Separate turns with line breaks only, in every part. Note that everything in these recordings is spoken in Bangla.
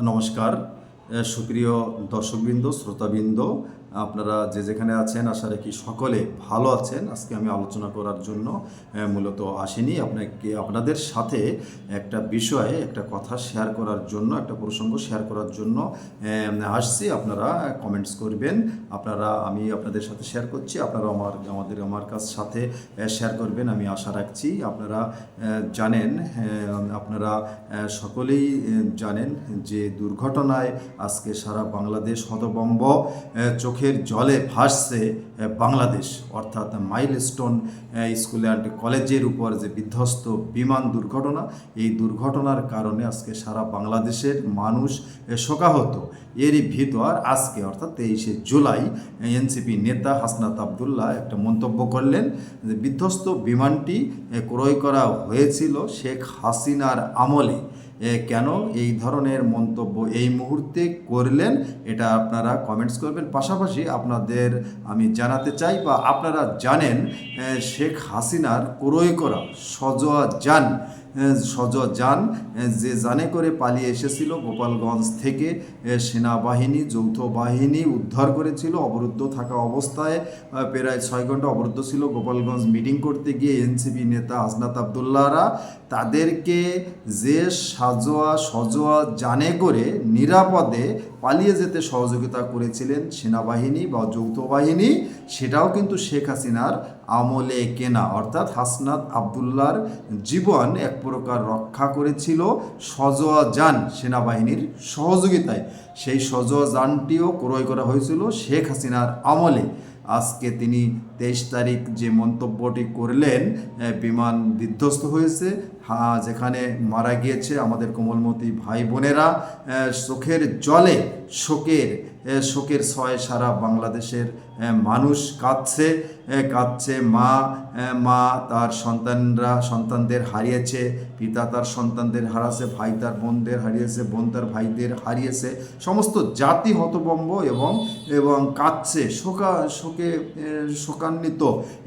নমস্কার সুপ্রিয় দর্শকবৃন্দ শ্রোতাবৃন্দ আপনারা যে যেখানে আছেন আশা রাখি সকলে ভালো আছেন। আজকে আমি আলোচনা করার জন্য মূলত আসিনি। আপনাকে আপনাদের সাথে একটা বিষয়ে একটা কথা শেয়ার করার জন্য একটা প্রসঙ্গ শেয়ার করার জন্য আসছি। আপনারা কমেন্টস করবেন। আপনারা আমি আপনাদের সাথে শেয়ার করছি। আপনারা আমার আমাদের আমার কাছ সাথে শেয়ার করবেন আমি আশা রাখছি। আপনারা জানেন আপনারা সকলেই জানেন যে দুর্ঘটনায় আজকে সারা বাংলাদেশ হতবম্ব এ, চোখের জলে ভাসছে বাংলাদেশ। অর্থাৎ মাইলস্টোন স্কুল অ্যান্ড কলেজের উপর যে বিধ্বস্ত বিমান দুর্ঘটনা, এই দুর্ঘটনার কারণে আজকে সারা বাংলাদেশের মানুষ শোকাহত। এরই ভিতর আজকে, অর্থাৎ তেইশে জুলাই এনসিপি নেতা হাসনাত আবদুল্লাহ একটা মন্তব্য করলেন যে বিধ্বস্ত বিমানটি ক্রয় করা হয়েছিল শেখ হাসিনার আমলে। কেন এই ধরনের মন্তব্য এই মুহূর্তে করলেন এটা আপনারা কমেন্টস করবেন। পাশাপাশি আপনাদের আমি জানাতে চাই বা আপনারা জানেন শেখ হাসিনার ক্রয় করা সজোয়া যান এ, সজোয়া যান। যে জানে করে পালিয়ে এসেছিল গোপালগঞ্জ থেকে সেনাবাহিনী যৌথ বাহিনী উদ্ধার করেছিল। অবরুদ্ধ থাকা অবস্থায় প্রায় ছয় ঘণ্টা অবরুদ্ধ ছিল গোপালগঞ্জ মিটিং করতে গিয়ে এনসিপি নেতা হাসনাত আবদুল্লাহরা। তাদেরকে যে সাজোয়া সজোয়া জানে করে নিরাপদে পালিয়ে যেতে সহযোগিতা করেছিলেন সেনাবাহিনী বা যৌথ বাহিনী, সেটাও কিন্তু শেখ হাসিনার আমলে কেনা। অর্থাৎ হাসনাত আবদুল্লার জীবন এক প্রকার রক্ষা করেছিল সজোয়া যান সেনাবাহিনীর সহযোগিতায়। সেই সজোয়া যানটিও ক্রয় করা হয়েছিল শেখ হাসিনার আমলে। আজকে তিনি তেইশ তারিখ যে মন্তব্যটি করলেন বিমান বিধ্বস্ত হয়েছে। হ্যাঁ যেখানে মারা গিয়েছে আমাদের কোমলমতি ভাই বোনেরা। চোখের জলে, শোকের শোকের ছয় সারা বাংলাদেশের মানুষ কাঁদছে। কাঁদছে মা মা তার সন্তানরা, সন্তানদের হারিয়েছে, পিতা তার সন্তানদের হারাছে, ভাই তার বোনদের হারিয়েছে, বোন তার ভাইদের হারিয়েছে। সমস্ত জাতি হতবম্ব এবং এবং কাঁদছে, শোকা, শোকে শোকান্বিত।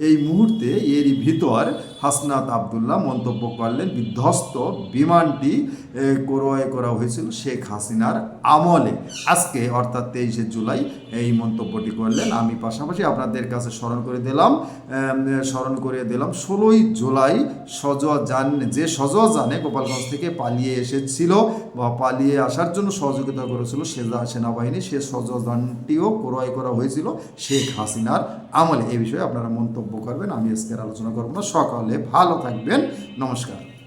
এই মুহূর্তে এরই ভিতর হাসনাত আবদুল্লাহ মন্তব্য করলেন বিধ্বস্ত বিমানটি এ, ক্রয় করা হয়েছিল শেখ হাসিনার আমলে। আজকে অর্থাৎ তেইশে জুলাই এই মন্তব্যটি করলেন। আমি পাশাপাশি আপনাদের কাছে স্মরণ করে দিলাম স্মরণ করে দিলাম ষোলোই জুলাই সজোয়া জান যে সজোয়া জানে গোপালগঞ্জ থেকে পালিয়ে এসেছিল বা পালিয়ে আসার জন্য সহযোগিতা করেছিল সে সেনাবাহিনী সে সজোয়া যানটিও ক্রয় করা হয়েছিল শেখ হাসিনার আমলে। এই বিষয়ে আপনারা মন্তব্য করবেন আমি আজকের আলোচনা করব না। সকালে ভালো থাকবেন। নমস্কার।